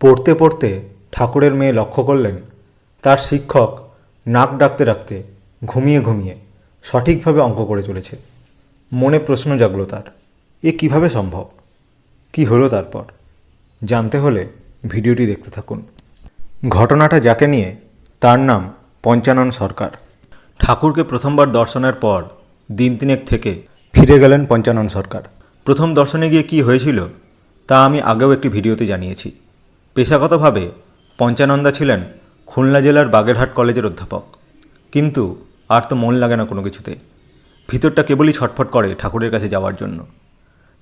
পড়তে পড়তে ঠাকুরের মেয়ে লক্ষ্য করলেন, তার শিক্ষক নাক ডাকতে ডাকতে ঘুমিয়ে ঘুমিয়ে সঠিকভাবে অঙ্ক করে চলেছে। মনে প্রশ্ন জাগলো তার, এ কীভাবে সম্ভব? কি হলো তারপর? জানতে হলে ভিডিওটি দেখতে থাকুন। ঘটনাটা যাকে নিয়ে, তার নাম পঞ্চানন সরকার। ঠাকুরকে প্রথমবার দর্শনের পর দিন তিনেক থেকে ফিরে গেলেন পঞ্চানন সরকার। প্রথম দর্শনে গিয়ে কি হয়েছিল, তা আমি আগেও একটি ভিডিওতে জানিয়েছি। পেশাগতভাবে পঞ্চানন্দা ছিলেন খুলনা জেলার বাগেরহাট কলেজের অধ্যাপক। কিন্তু আর তো মন লাগে না কোনো কিছুতে। ভিতরটা কেবলই ছটফট করে ঠাকুরের কাছে যাওয়ার জন্য।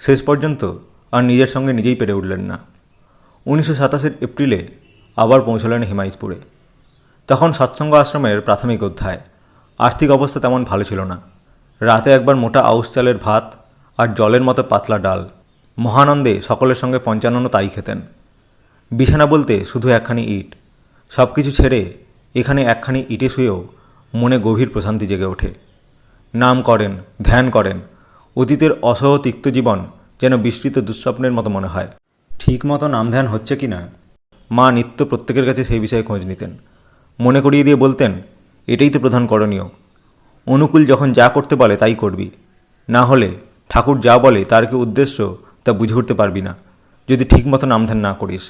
শেষ পর্যন্ত আর নিজের সঙ্গে নিজেই পেরে উঠলেন না। উনিশশো সাতাশের এপ্রিলে আবার পৌঁছলেন হিমায়তপুরে। তখন সৎসঙ্গ আশ্রমের প্রাথমিক অধ্যায়। আর্থিক অবস্থা তেমন ভালো ছিল না। রাতে একবার মোটা আউশ চালের ভাত আর জলের মতো পাতলা ডাল। মহানন্দে সকলের সঙ্গে পঞ্চাননও তাই খেতেন। বিছানা বলতে শুধু একখানি ইট। সব কিছু ছেড়ে এখানে একখানি ইটে শুয়েও মনে গভীর প্রশান্তি জেগে ওঠে। নাম করেন, ধ্যান করেন, অতীতের অসহ তিক্ত জীবন যেন বিস্তৃত দুঃস্বপ্নের মতো মনে হয়। ঠিক মতো নাম ধ্যান হচ্ছে কি না? মা নিত্য প্রত্যেকের কাছে সেই বিষয়ে খোঁজ নিতেন। মনে করিয়ে দিয়ে বলতেন, এটাই তো প্রধান করণীয়। অনুকূল যখন যা করতে বলে তাই করবি। না হলে ঠাকুর যা বলে তার কি উদ্দেশ্য তা বুঝে উঠতে পারবি না। যদি ঠিকমতো নাম ধ্যান না করিস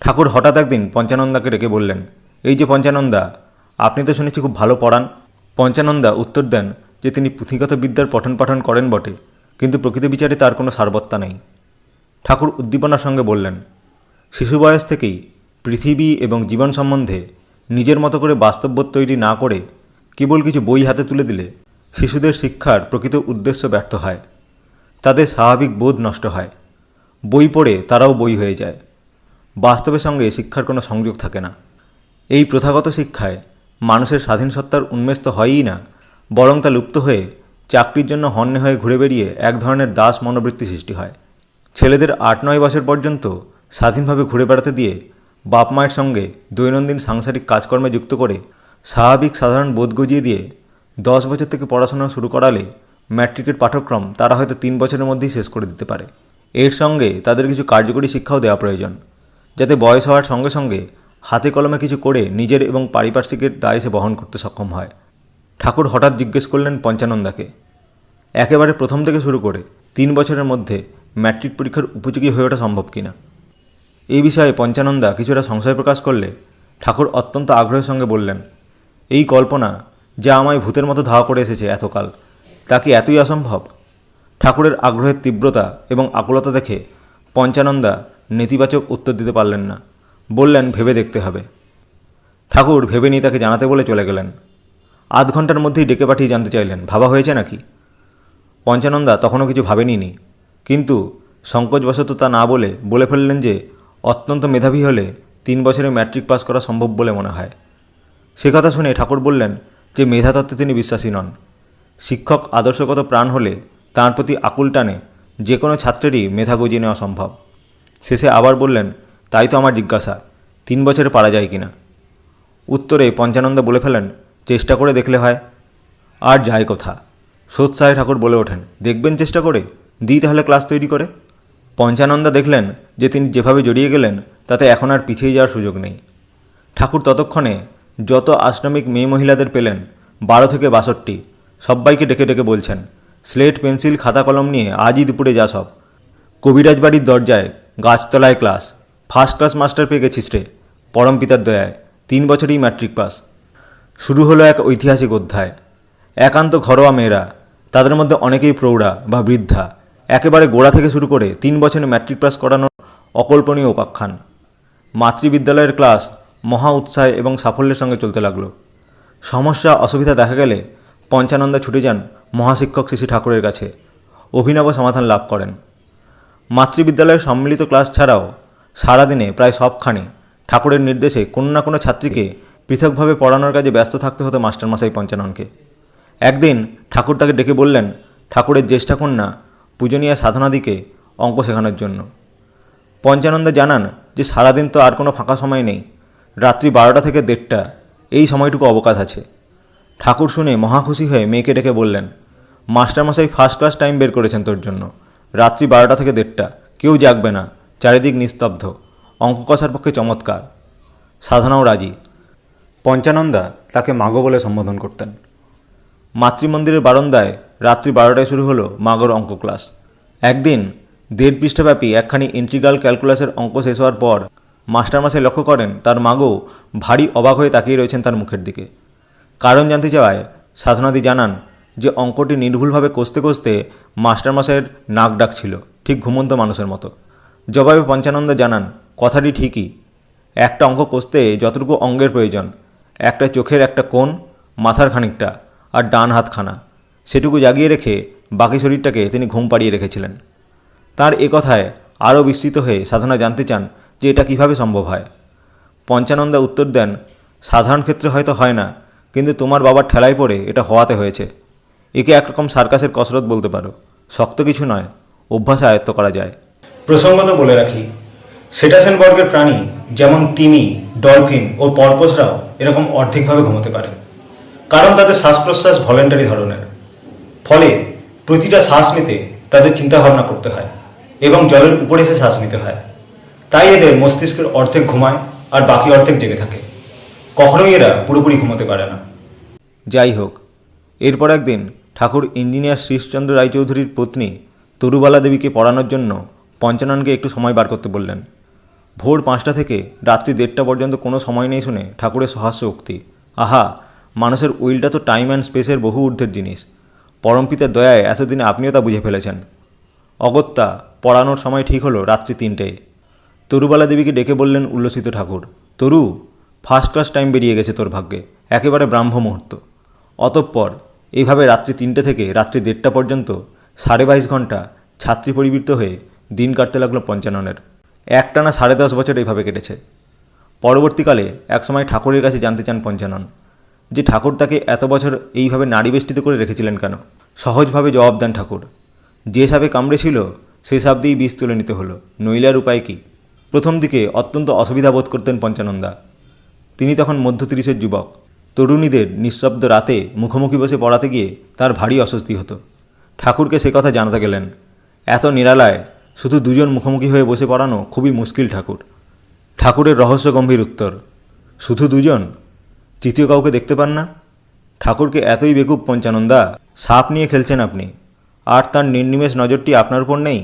ঠাকুর হঠাৎ একদিন পঞ্চানন্দাকে ডেকে বললেন, এই যে পঞ্চানন্দা, আপনি তো শুনেছি খুব ভালো পড়ান। পঞ্চানন্দা উত্তর দেন যে তিনি পুঁথিগত বিদ্যার পঠন পাঠন করেন বটে, কিন্তু প্রকৃত বিচারে তার কোনো সারবত্তা নেই। ঠাকুর উদ্দীপনার সঙ্গে বললেন, শিশু বয়স থেকেই পৃথিবী এবং জীবন সম্বন্ধে নিজের মতো করে বাস্তববোধ তৈরি না করে কেবল কিছু বই হাতে তুলে দিলে শিশুদের শিক্ষার প্রকৃত উদ্দেশ্য ব্যর্থ হয়। তাদের স্বাভাবিক বোধ নষ্ট হয়। বই পড়ে তারাও বই হয়ে যায়। বাস্তবের সঙ্গে শিক্ষার কোনো সংযোগ থাকে না। এই প্রথাগত শিক্ষায় মানুষের স্বাধীন সত্তার উন্মেষ তো হয়ই না, বরং তা লুপ্ত হয়ে চাকরির জন্য হন্যে হয়ে ঘুরে বেরিয়ে এক ধরনের দাস মনোবৃত্তি সৃষ্টি হয়। ছেলেদের আট নয় বছর পর্যন্ত স্বাধীনভাবে ঘুরে বেড়াতে দিয়ে বাপ মায়ের সঙ্গে দৈনন্দিন সাংসারিক কাজকর্মে যুক্ত করে স্বাভাবিক সাধারণ বোধ গজিয়ে দিয়ে দশ বছর থেকে পড়াশোনা শুরু করালে ম্যাট্রিকের পাঠ্যক্রম তারা হয়তো তিন বছরের মধ্যেই শেষ করে দিতে পারে। এর সঙ্গে তাদের কিছু কার্যকরী শিক্ষাও দেওয়া প্রয়োজন। যাতে বয়স হওয়ার সঙ্গে সঙ্গে হাতে কলমে কিছু করে নিজের এবং পারিপার্শ্বিকের দায় সে বহন করতে সক্ষম হয়। ঠাকুর হঠাৎ জিজ্ঞেস করলেন পঞ্চানন্দাকে। একেবারে প্রথম থেকে শুরু করে তিন বছরের মধ্যে ম্যাট্রিক পরীক্ষার উপযোগী হয়ে ওঠা সম্ভব কিনা? এই বিষয়ে পঞ্চানন্দা কিছুটা সংশয় প্রকাশ করলে ঠাকুর অত্যন্ত আগ্রহের সঙ্গে বললেন, এই কল্পনা যা আমায় ভূতের মতো ধাওয়া করে এসেছে এতকাল, তা কি এতই অসম্ভব? ঠাকুরের আগ্রহের তীব্রতা এবং আকুলতা দেখে পঞ্চানন্দা নেতিবাচক উত্তর দিতে পারলেন না। বললেন, ভেবে দেখতে হবে। ঠাকুর ভেবে নিয়ে তাকে জানাতে বলে চলে গেলেন। আধ ঘণ্টার মধ্যেই ডেকে পাঠিয়ে জানতে চাইলেন, ভাবা হয়েছে নাকি? পঞ্চানন্দা তখনও কিছু ভাবেনি নি, কিন্তু সংকোচবশত তা না বলে বলে ফেললেন যে, অত্যন্ত মেধাবী হলে তিন বছরে ম্যাট্রিক পাস করা সম্ভব বলে মনে হয়। সে কথা শুনে ঠাকুর বললেন যে, মেধাতত্ত্বে তিনি বিশ্বাসী নন। শিক্ষক আদর্শগত প্রাণ হলে তাঁর প্রতি আকুল টানে যে কোনো ছাত্রেরই মেধা গজিয়ে নেওয়া সম্ভব। শেষে আবার বললেন, তাই তো আমার জিজ্ঞাসা, তিন বছরে পারা যায় কিনা? উত্তরে পঞ্চানন্দ বলে ফেলেন, চেষ্টা করে দেখলে হয়। আর যায় কথা? সোৎসাহে ঠাকুর বলে ওঠেন, দেখবেন চেষ্টা করে দিই তাহলে ক্লাস তৈরি করে। পঞ্চানন্দা দেখলেন যে তিনি যেভাবে জড়িয়ে গেলেন, তাতে এখন আর পিছিয়ে যাওয়ার সুযোগ নেই। ঠাকুর ততক্ষণে যত আশ্রমিক মেয়ে মহিলাদের পেলেন, বারো থেকে বাষট্টি, সব্বাইকে ডেকে ডেকে বলছেন, স্লেট, পেন্সিল, খাতা, কলম নিয়ে আজই দুপুরে যা সব। কবিরাজ বাড়ির দরজায় গাছতলায় ক্লাস। ফার্স্ট ক্লাস মাস্টার পেয়ে গেছিস রে। পরম পিতার দয়ায়। তিন বছরই ম্যাট্রিক পাস শুরু হলো এক ঐতিহাসিক অধ্যায়। একান্ত ঘরোয়া মেয়েরা। তাদের মধ্যে অনেকেই প্রৌঢ়া বা বৃদ্ধা। একেবারে গোড়া থেকে শুরু করে তিন বছরে ম্যাট্রিক পাস করানোর অকল্পনীয় উপাখ্যান। মাতৃবিদ্যালয়ের ক্লাস মহা উৎসাহে এবং সাফল্যের সঙ্গে চলতে লাগল। সমস্যা, অসুবিধা দেখা গেলে পঞ্চানন্দা ছুটে যান মহাশিক্ষক শ্রী ঠাকুরের কাছে। অভিনব সমাধান লাভ করেন। মাতৃবিদ্যালয়ের সম্মিলিত ক্লাস ছাড়াও সারাদিনে প্রায় সবখানি ঠাকুরের নির্দেশে কোনো না কোনো ছাত্রীকে পৃথকভাবে পড়ানোর কাজে ব্যস্ত থাকতে হতো মাস্টারমশাই পঞ্চাননকে। একদিন ঠাকুর তাকে ডেকে বললেন, ঠাকুরের জ্যেষ্ঠা কন্যা পূজনীয় সাধনাদিকে অঙ্ক শেখানোর জন্য। পঞ্চানন্দা জানান যে, সারাদিন তো আর কোনো ফাঁকা সময় নেই। রাত্রি বারোটা থেকে দেড়টা। এই সময়টুকু অবকাশ আছে। ঠাকুর শুনে মহা খুশি হয়ে মেয়েকে ডেকে বললেন, মাস্টারমশাই ফার্স্ট ক্লাস টাইম বের করেছেন তোর জন্য। রাত্রি বারোটা থেকে দেড়টা। কেউ জাগবে না, চারিদিক নিস্তব্ধ, অঙ্ক কষার পক্ষে চমৎকার। সাধনাও রাজি। পঞ্চানন্দা তাকে মাগো বলে সম্বোধন করতেন। মাতৃমন্দিরের বারান্দায় রাত্রি বারোটায় শুরু হলো মাগোর অঙ্ক ক্লাস। একদিন দেড় পৃষ্ঠাব্যাপী একখানি ইন্ট্রিগাল ক্যালকুলাসের অঙ্ক শেষ হওয়ার পর মাস্টারমশাই লক্ষ্য করেন তার মাগো ভারী অবাক হয়ে তাকিয়ে রয়েছেন তার মুখের দিকে। কারণ জানতে চাওয়ায় সাধনাদি জানান যে অঙ্কটি নির্ভুলভাবে কষতে কষতে মাস্টারমশাইয়ের নাক ডাকছিল, ঠিক ঘুমন্ত মানুষের মতো। জবাবে পঞ্চানন্দা জানান, কথাটি ঠিকই। একটা অঙ্ক কষতে যতটুকু অঙ্গের প্রয়োজন, একটা চোখের একটা কোণ, মাথার খানিকটা আর ডান হাতখানা, সেটুকু জাগিয়ে রেখে বাকি শরীরটাকে তিনি ঘুম পাড়িয়ে রেখেছিলেন। তার এ কথায় আরও বিস্তৃত হয়ে সাধনা জানতে চান যে এটা কীভাবে সম্ভব হয়। পঞ্চানন্দা উত্তর দেন, সাধারণ ক্ষেত্রে হয়তো হয় না, কিন্তু তোমার বাবার ঠেলায় পড়ে এটা হওয়াতে হয়েছে। একে একরকম সার্কাসের কসরত বলতে পারো। শক্ত কিছু নয় অভ্যাসে আয়ত্ত করা যায়। প্রসঙ্গত বলে রাখি সেটাসেন বর্গের প্রাণী যেমন তিমি ডলফিন ও পরপসরাও এরকম অর্ধেকভাবে ঘুমোতে পারে কারণ তাদের শ্বাস প্রশ্বাস ভলেন্টারি ধরনের। ফলে প্রতিটা শ্বাস নিতে তাদের চিন্তাভাবনা করতে হয় এবং জলের উপরে এসে শ্বাস নিতে হয়। তাই এদের মস্তিষ্কের অর্ধেক ঘুমায় আর বাকি অর্ধেক জেগে থাকে। কখনোই এরা পুরোপুরি ঘুমোতে পারে না। যাই হোক এরপর একদিন ঠাকুর ইঞ্জিনিয়ার শ্রীশচন্দ্র রায়চৌধুরীর পত্নী তরুবালা দেবীকে পড়ানোর জন্য পঞ্চাননকে একটু সময় বার করতে বললেন। ভোর পাঁচটা থেকে রাত্রি দেড়টা পর্যন্ত কোনো সময় নেই শুনে ঠাকুরের সহাস্য উক্তি। আহা, মানুষের উইলটা তো টাইম অ্যান্ড স্পেসের বহু ঊর্ধ্বের জিনিস। পরমপিতার দয়ায় এতদিনে আপনিও তা বুঝে ফেলেছেন। অগত্যা, পড়ানোর সময় ঠিক হলো রাত্রি তিনটেয় তরুবালা দেবীকে ডেকে বললেন উল্লসিত ঠাকুর, তরু, ফার্স্ট ক্লাস টাইম বেরিয়ে গেছে তোর ভাগ্যে, একেবারে ব্রাহ্ম মুহূর্ত অতঃপর এইভাবে রাত্রি তিনটে থেকে রাত্রি দেড়টা পর্যন্ত সাড়ে বাইশ ঘণ্টা ছাত্রী পরিবৃত্ত হয়ে দিন কাটতে লাগল পঞ্চাননের। একটানা সাড়ে দশ বছর এইভাবে কেটেছে। পরবর্তীকালে একসময় ঠাকুরের কাছে জানতে চান পঞ্চানন যে ঠাকুর তাকে এত বছর এইভাবে নারী বেষ্টিত করে রেখেছিলেন কেন? সহজভাবে জবাব দেন ঠাকুর, যে সাপে কামড়েছিল সে সাপ দিয়েই বিষ তুলে নিতে হলো নইলার উপায় কি? প্রথম দিকে অত্যন্ত অসুবিধা বোধ করতেন পঞ্চানন্দা তিনি তখন মধ্য তিরিশের যুবক। তরুণীদের নিঃশব্দ রাতে মুখোমুখি বসে পড়াতে গিয়ে তার ভারী অস্বস্তি হতো। ঠাকুরকে সে কথা জানাতে গেলেন। এত নিরালায় শুধু দুজন মুখোমুখি হয়ে বসে পড়ানো খুবই মুশকিল ঠাকুর। ঠাকুরের রহস্য গম্ভীর উত্তর, শুধু দুজন? তৃতীয় কাউকে দেখতে পান না? ঠাকুরকে এতই বেকুব পঞ্চানন্দা, সাপ নিয়ে খেলছেন আপনি। আর তার নির্নিমেষ নজরটি আপনার উপর নেই?